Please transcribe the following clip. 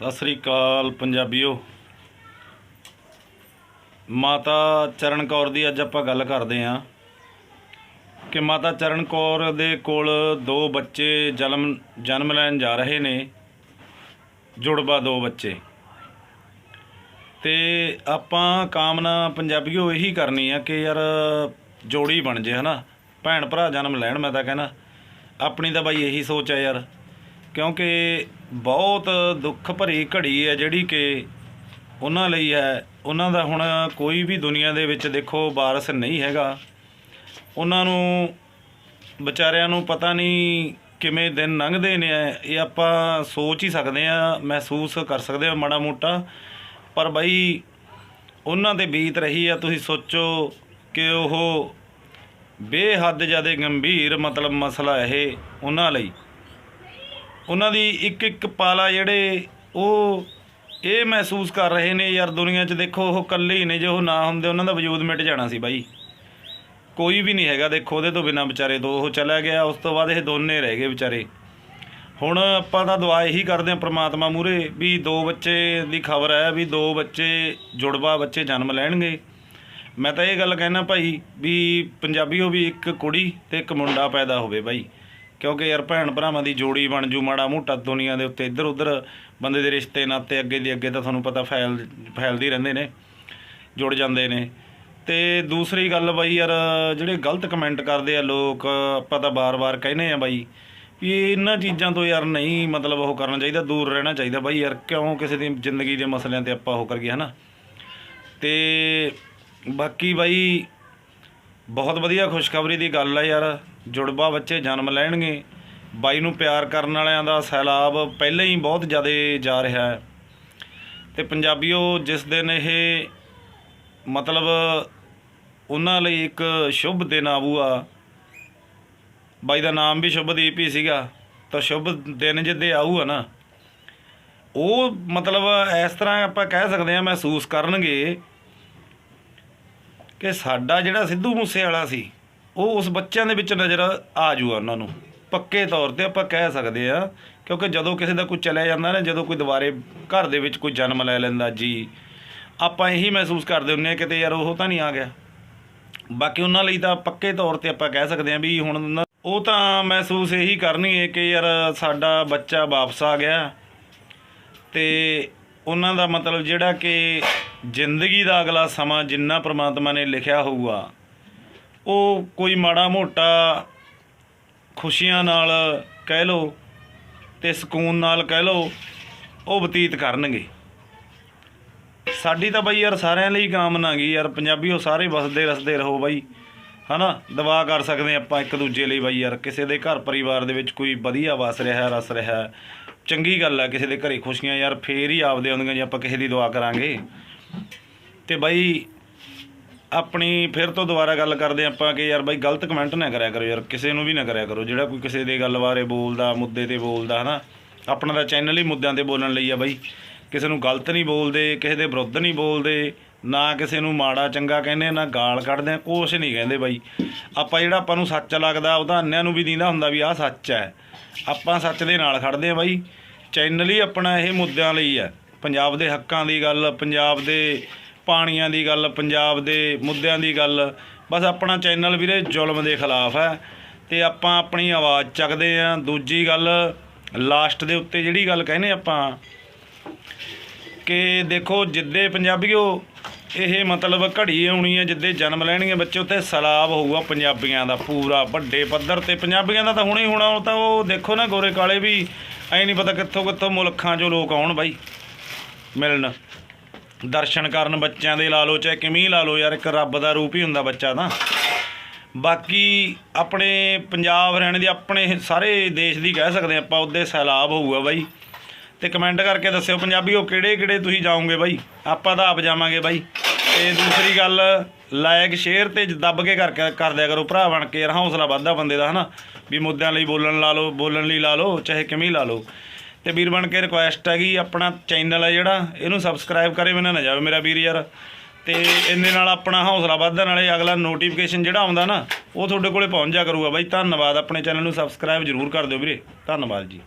ਸਤਿ ਸ੍ਰੀ ਅਕਾਲ ਪੰਜਾਬੀਓ। ਮਾਤਾ ਚਰਨ ਕੌਰ ਦੀ ਅੱਜ ਆਪਾਂ ਗੱਲ ਕਰਦੇ ਆਂ ਕਿ ਮਾਤਾ ਚਰਨ ਕੌਰ ਦੇ ਕੋਲ ਦੋ ਬੱਚੇ ਜਨਮ ਜਨਮ ਲੈਣ ਜਾ ਰਹੇ ਨੇ, ਜੁੜਵਾ ਦੋ ਬੱਚੇ। ਤੇ ਆਪਾਂ ਕਾਮਨਾ ਪੰਜਾਬੀਓ ਇਹੀ ਕਰਨੀ ਆ ਕਿ ਯਾਰ ਜੋੜੀ ਬਣ ਜੇ, ਹਨਾ। ਭੈਣ ਭਰਾ ਜਨਮ ਲੈਣ, ਮੈਂ ਤਾਂ ਕਹਿੰਦਾ ਆਪਣੀ ਤਾਂ ਬਾਈ ਇਹੀ ਸੋਚ ਹੈ ਯਾਰ, ਕਿਉਂਕਿ ਬਹੁਤ ਦੁੱਖ ਭਰੀ ਘੜੀ ਹੈ ਜਿਹੜੀ ਕਿ ਉਹਨਾਂ ਲਈ ਹੈ। ਉਹਨਾਂ ਦਾ ਹੁਣ ਕੋਈ ਵੀ ਦੁਨੀਆ ਦੇ ਵਿੱਚ ਦੇਖੋ ਵਾਰਸ ਨਹੀਂ ਹੈਗਾ। ਉਹਨਾਂ ਨੂੰ, ਵਿਚਾਰਿਆਂ ਨੂੰ ਪਤਾ ਨਹੀਂ ਕਿਵੇਂ ਦਿਨ ਲੰਘਦੇ ਨੇ। ਇਹ ਆਪਾਂ ਸੋਚ ਹੀ ਸਕਦੇ ਆ ਮਹਿਸੂਸ ਕਰ ਸਕਦੇ ਆ ਮਾੜਾ ਮੋਟਾ। ਪਰ ਬਈ, ਉਹਨਾਂ 'ਤੇ ਬੀਤ ਰਹੀ ਆ, ਤੁਸੀਂ ਸੋਚੋ ਕਿ ਉਹ ਬੇਹੱਦ ਜ਼ਿਆਦਾ ਗੰਭੀਰ ਮਤਲਬ ਮਸਲਾ ਇਹ ਉਹਨਾਂ ਲਈ। ਉਹਨਾਂ ਦੀ ਇੱਕ ਇੱਕ ਪਾਲਾ ਜਿਹੜੇ ਉਹ ਇਹ ਮਹਿਸੂਸ ਕਰ ਰਹੇ ਨੇ, ਯਾਰ ਦੁਨੀਆ 'ਚ ਦੇਖੋ ਉਹ ਇਕੱਲੇ ਹੀ ਨੇ, ਜੇ ਉਹ ਨਾ ਹੁੰਦੇ ਉਹਨਾਂ ਦਾ ਵਜੂਦ ਮਿਟ ਜਾਣਾ ਸੀ ਬਾਈ। ਕੋਈ ਵੀ ਨਹੀਂ ਹੈਗਾ, ਦੇਖੋ ਉਹਦੇ ਤੋਂ ਬਿਨਾ ਵਿਚਾਰੇ ਦੋ, ਉਹ ਚਲਾ ਗਿਆ, ਉਸ ਤੋਂ ਬਾਅਦ ਇਹ ਦੋਨੇ ਰਹਿ ਗਏ ਵਿਚਾਰੇ। ਹੁਣ ਆਪਾਂ ਤਾਂ ਦੁਆ ਇਹੀ ਕਰਦੇ ਹਾਂ ਪ੍ਰਮਾਤਮਾ ਮੂਰੇ ਵੀ ਦੋ ਬੱਚੇ ਦੀ ਖਬਰ ਹੈ ਵੀ ਦੋ ਬੱਚੇ ਜੁੜਵਾ ਬੱਚੇ ਜਨਮ ਲੈਣਗੇ। ਮੈਂ ਤਾਂ ਇਹ ਗੱਲ ਕਹਿਣਾ ਭਾਈ ਵੀ ਪੰਜਾਬੀਓ ਵੀ ਇੱਕ ਕੁੜੀ ਤੇ ਇੱਕ ਮੁੰਡਾ ਪੈਦਾ ਹੋਵੇ ਭਾਈ ਕਿਉਂਕਿ ਯਾਰ ਭੈਣ ਭਰਾਵਾਂ ਦੀ ਜੋੜੀ ਬਣ ਜੂ ਮਾੜਾ ਮੋਟਾ ਦੁਨੀਆ ਦੇ ਉੱਤੇ। ਇੱਧਰ ਉੱਧਰ ਬੰਦੇ ਦੇ ਰਿਸ਼ਤੇ ਨਾਤੇ ਅੱਗੇ ਦੀ ਅੱਗੇ ਤਾਂ ਤੁਹਾਨੂੰ ਪਤਾ ਫੈਲ ਫੈਲਦੇ ਰਹਿੰਦੇ ਨੇ, ਜੁੜ ਜਾਂਦੇ ਨੇ। ਤੇ ਦੂਸਰੀ ਗੱਲ ਬਾਈ ਯਾਰ, ਜਿਹੜੇ ਗਲਤ ਕਮੈਂਟ ਕਰਦੇ ਆ ਲੋਕ, ਆਪਾਂ ਤਾਂ ਬਾਰ-ਬਾਰ ਕਹਿੰਦੇ ਆ ਬਾਈ ਵੀ ਇਹਨਾਂ ਚੀਜ਼ਾਂ ਤੋਂ ਯਾਰ ਨਹੀਂ ਮਤਲਬ ਉਹ ਕਰਨਾ ਚਾਹੀਦਾ, ਦੂਰ ਰਹਿਣਾ ਚਾਹੀਦਾ। ਬਾਈ ਯਾਰ ਕਿਉਂ ਕਿਸੇ ਦੀ ਜ਼ਿੰਦਗੀ ਦੇ ਮਸਲਿਆਂ ਤੇ ਆਪਾਂ ਉਹ ਕਰੀਏ ਹਨਾ? ਤੇ ਬਾਕੀ ਬਾਈ ਬਹੁਤ ਵਧੀਆ ਖੁਸ਼ਖਬਰੀ ਦੀ ਗੱਲ ਆ ਯਾਰ। ਜੁੜਵਾ ਬੱਚੇ ਜਨਮ ਲੈਣਗੇ। ਬਾਈ ਨੂੰ ਪਿਆਰ ਕਰਨ ਵਾਲਿਆਂ ਦਾ ਸੈਲਾਬ ਪਹਿਲਾਂ ਹੀ ਬਹੁਤ ਜ਼ਿਆਦਾ ਜਾ ਰਿਹਾ ਹੈ। ਤੇ ਪੰਜਾਬੀਓ, ਜਿਸ ਦਿਨ ਇਹ ਮਤਲਬ ਉਹਨਾਂ ਲਈ ਇੱਕ ਸ਼ੁਭ ਦਿਨ ਆਊਗਾ, ਬਾਈ ਦਾ ਨਾਮ ਵੀ ਸ਼ੁਭਦੀਪ ਹੀ ਸੀਗਾ, ਤਾਂ ਸ਼ੁਭ ਦਿਨ ਜਿੱਦੇ ਆਊਗਾ ਨਾ, ਉਹ ਮਤਲਬ ਇਸ ਤਰ੍ਹਾਂ ਆਪਾਂ ਕਹਿ ਸਕਦੇ ਹਾਂ ਮਹਿਸੂਸ ਕਰਨਗੇ ਕਿ ਸਾਡਾ ਜਿਹੜਾ ਸਿੱਧੂ ਮੂਸੇ ਵਾਲਾ ਸੀ ਉਹ ਉਸ ਬੱਚਿਆਂ ਦੇ ਵਿੱਚ ਨਜ਼ਰ ਆ ਜੂਗਾ ਉਹਨਾਂ ਨੂੰ। ਪੱਕੇ ਤੌਰ ਤੇ ਆਪਾਂ ਕਹਿ ਸਕਦੇ ਆ ਕਿਉਂਕਿ ਜਦੋਂ ਕਿਸੇ ਦਾ ਕੋਈ ਚਲਿਆ ਜਾਂਦਾ ਨਾ, ਜਦੋਂ ਕੋਈ ਦੁਬਾਰੇ ਘਰ ਦੇ ਵਿੱਚ ਕੋਈ ਜਨਮ ਲੈ ਲੈਂਦਾ, ਜੀ, ਆਪਾਂ ਇਹੀ ਮਹਿਸੂਸ ਕਰਦੇ ਹੁੰਨੇ ਆ ਕਿਤੇ ਯਾਰ ਉਹ ਤਾਂ ਨਹੀਂ ਆ ਗਿਆ। ਬਾਕੀ ਉਹਨਾਂ ਲਈ ਤਾਂ ਪੱਕੇ ਤੌਰ ਤੇ ਆਪਾਂ ਕਹਿ ਸਕਦੇ ਆ ਵੀ ਹੁਣ ਉਹ ਤਾਂ ਮਹਿਸੂਸ ਇਹੀ ਕਰਨਗੇ ਕਿ ਯਾਰ ਸਾਡਾ ਬੱਚਾ ਵਾਪਸ ਆ ਗਿਆ। ਤੇ ਉਹਨਾਂ ਦਾ ਮਤਲਬ ਜਿਹੜਾ ਕਿ ਜ਼ਿੰਦਗੀ ਦਾ ਅਗਲਾ ਸਮਾਂ ਜਿੰਨਾ ਪ੍ਰਮਾਤਮਾ ਨੇ ਲਿਖਿਆ ਹੋਊਗਾ ਉਹ ਕੋਈ ਮਾੜਾ ਮੋਟਾ ਖੁਸ਼ੀਆਂ ਨਾਲ ਕਹਿ ਲਓ ਤੇ ਸਕੂਨ ਨਾਲ ਕਹਿ ਲਓ, ਉਹ ਬਤੀਤ ਕਰਨਗੇ। ਸਾਡੀ ਤਾਂ ਬਈ ਯਾਰ ਸਾਰਿਆਂ ਲਈ ਕਾਮਨਾ ਗਈ ਯਾਰ, ਪੰਜਾਬੀ ਉਹ ਸਾਰੇ ਵਸਦੇ ਰਸਦੇ ਰਹੋ ਬਾਈ। ਹਨਾ? ਦੁਆ ਕਰ ਸਕਦੇ ਆਪਾਂ ਇੱਕ ਦੂਜੇ ਲਈ ਬਾਈ ਯਾਰ, ਕਿਸੇ ਦੇ ਘਰ ਪਰਿਵਾਰ ਦੇ ਵਿੱਚ ਕੋਈ ਵਧੀਆ ਵਸ ਰਿਹਾ, ਰਸ ਰਿਹਾ, ਚੰਗੀ ਗੱਲ ਹੈ ਕਿਸੇ ਦੇ ਘਰੇ ਖੁਸ਼ੀਆਂ, ਯਾਰ ਫੇਰ ਹੀ ਆਪਦੇ ਆਉਂਦੀਆਂ ਜੇ ਆਪਾਂ ਕਿਸੇ ਦੀ ਦੁਆ ਕਰਾਂਗੇ। ਤੇ ਬਾਈ ਆਪਣੀ ਫਿਰ ਤੋਂ ਦੁਬਾਰਾ ਗੱਲ ਕਰਦੇ ਆਪਾਂ ਕਿ ਯਾਰ ਬਾਈ ਗਲਤ ਕਮੈਂਟ ਨਾ ਕਰਿਆ ਕਰੋ ਯਾਰ, ਕਿਸੇ ਨੂੰ ਵੀ ਨਾ ਕਰਿਆ ਕਰੋ, ਜਿਹੜਾ ਕੋਈ ਕਿਸੇ ਦੇ ਗੱਲ ਬਾਰੇ ਬੋਲਦਾ, ਮੁੱਦੇ ਤੇ ਬੋਲਦਾ, ਹਨਾ? ਆਪਣਾ ਤਾਂ ਚੈਨਲ ਹੀ ਮੁੱਦਿਆਂ ਤੇ ਬੋਲਣ ਲਈ ਆ ਬਾਈ। ਕਿਸੇ ਨੂੰ ਗਲਤ ਨਹੀਂ ਬੋਲਦੇ, ਕਿਸੇ ਦੇ ਵਿਰੁੱਧ ਨਹੀਂ ਬੋਲਦੇ, ਨਾ ਕਿਸੇ ਨੂੰ ਮਾੜਾ ਚੰਗਾ ਕਹਿੰਦੇ, ਨਾ ਗਾਲ ਕੱਢਦੇ ਆ ਕੁਛ ਨਹੀਂ ਕਹਿੰਦੇ ਬਾਈ। ਆਪਾਂ ਜਿਹੜਾ ਆਪਾਂ ਨੂੰ ਸੱਚ ਲੱਗਦਾ ਉਹਦਾ ਅੰਨਿਆਂ ਨੂੰ ਵੀ ਦਿੰਦਾ ਹੁੰਦਾ ਵੀ ਆਹ ਸੱਚ ਹੈ। ਆਪਾਂ ਸੱਚ ਦੇ ਨਾਲ ਖੜਦੇ ਆ ਬਾਈ। ਚੈਨਲ ਹੀ ਆਪਣਾ ਇਹ ਮੁੱਦਿਆਂ ਲਈ ਹੈ। ਪੰਜਾਬ ਦੇ ਹੱਕਾਂ ਦੀ ਗੱਲ, ਪੰਜਾਬ ਦੇ ਪਾਣੀਆਂ ਦੀ ਗੱਲ, ਪੰਜਾਬ ਦੇ ਮੁੱਦਿਆਂ ਦੀ ਗੱਲ, ਬਸ ਆਪਣਾ ਚੈਨਲ ਵੀਰੇ ਜ਼ੁਲਮ ਦੇ ਖਿਲਾਫ ਹੈ। ਤੇ ਆਪਾਂ ਆਪਣੀ ਆਵਾਜ਼ ਚੱਕਦੇ ਆ ਦੂਜੀ ਗੱਲ ਲਾਸਟ ਦੇ ਉੱਤੇ ਜਿਹੜੀ ਗੱਲ ਕਹਿੰਦੇ ਆਪਾਂ, ਕਿ ਦੇਖੋ ਜਿੱਦੇ ਪੰਜਾਬੀਓ, ਇਹ ਮਤਲਬ ਘੜੀ ਆਉਣੀ ਹੈ ਜਿੱਦੇ ਜਨਮ ਲੈਣਗੇ ਬੱਚੇ ਉੱਤੇ ਸਲਾਬ ਹੋਊਗਾ ਪੰਜਾਬੀਆਂ ਦਾ ਪੂਰਾ। ਵੱਡੇ ਪੱਧਰ ਤੇ ਪੰਜਾਬੀਆਂ ਦਾ ਤਾਂ ਹੁਣੇ ਹੀ ਹੋਣਾ, ਉਹ ਤਾਂ ਉਹ ਦੇਖੋ ਨਾ ਗੋਰੇ ਕਾਲੇ ਵੀ, ਐ ਨਹੀਂ ਪਤਾ ਕਿੱਥੋਂ ਕਿੱਥੋਂ ਮੁਲਕਾਂ 'ਚੋਂ ਲੋਕ ਆਉਣ ਬਾਈ, ਮਿਲਣ। ਦਰਸ਼ਨ ਕਰਨ ਬੱਚਿਆਂ ਦੇ ਲਾ ਲਓ, ਚਾਹੇ ਕਿਵੇਂ ਲਾ ਲਓ ਯਾਰ, ਇੱਕ ਰੱਬ ਦਾ ਰੂਪ ਹੀ ਹੁੰਦਾ ਬੱਚਾ ਤਾਂ। ਬਾਕੀ ਆਪਣੇ ਪੰਜਾਬ ਹਰਿਆਣੇ ਦੇ, ਆਪਣੇ ਸਾਰੇ ਦੇਸ਼ ਦੀ ਕਹਿ ਸਕਦੇ ਆਪਾਂ, ਉਹਦੇ ਸੈਲਾਬ ਹੋਊਗਾ ਬਾਈ। ਤੇ ਕਮੈਂਟ ਕਰਕੇ ਦੱਸਿਓ ਪੰਜਾਬੀਓ ਕਿਹੜੇ ਕਿਹੜੇ ਤੁਸੀਂ ਜਾਓਗੇ ਬਾਈ? ਆਪਾਂ ਤਾਂ ਆਪ ਜਾਵਾਂਗੇ ਬਾਈ। ਤੇ ਦੂਸਰੀ ਗੱਲ ਲਾਇਕ ਸ਼ੇਅਰ ਤੇ ਦੱਬ ਕੇ ਕਰ ਕਰ ਦਿਆ ਕਰੋ ਭਰਾ ਬਣ ਕੇ ਯਾਰ, ਹੌਸਲਾ ਵੱਧਦਾ ਬੰਦੇ ਦਾ, ਹਨਾ? ਵੀ ਮੁੱਦਿਆਂ ਲਈ ਬੋਲਣ ਲਾ ਲਓ, ਬੋਲਣ ਲਈ ਲਾ ਲਓ, ਚਾਹੇ ਕਿਵੇਂ ਲਾ ਲਓ। ਤੇ ਵੀਰ ਬਣ ਕੇ ਰਿਕੁਐਸਟ ਹੈਗੀ ਆਪਣਾ ਚੈਨਲ ਹੈ ਜਿਹੜਾ, ਇਹਨੂੰ ਸਬਸਕ੍ਰਾਈਬ ਕਰੇ ਬਿਨਾਂ ਨਾ ਜਾਵੇ ਮੇਰਾ ਵੀਰ ਯਾਰ। ਤੇ ਇਹਦੇ ਨਾਲ ਆਪਣਾ ਹੌਸਲਾ ਵੱਧਦਾ, ਨਾਲੇ ਅਗਲਾ ਨੋਟੀਫਿਕੇਸ਼ਨ ਜਿਹੜਾ ਆਉਂਦਾ ਨਾ, ਉਹ ਤੁਹਾਡੇ ਕੋਲੇ ਪਹੁੰਚ ਜਾ ਕਰੂਗਾ ਬਾਈ। ਧੰਨਵਾਦ, ਆਪਣੇ ਚੈਨਲ ਨੂੰ ਸਬਸਕ੍ਰਾਈਬ ਜ਼ਰੂਰ ਕਰ ਦਿਓ ਵੀਰੇ। ਧੰਨਵਾਦ ਜੀ।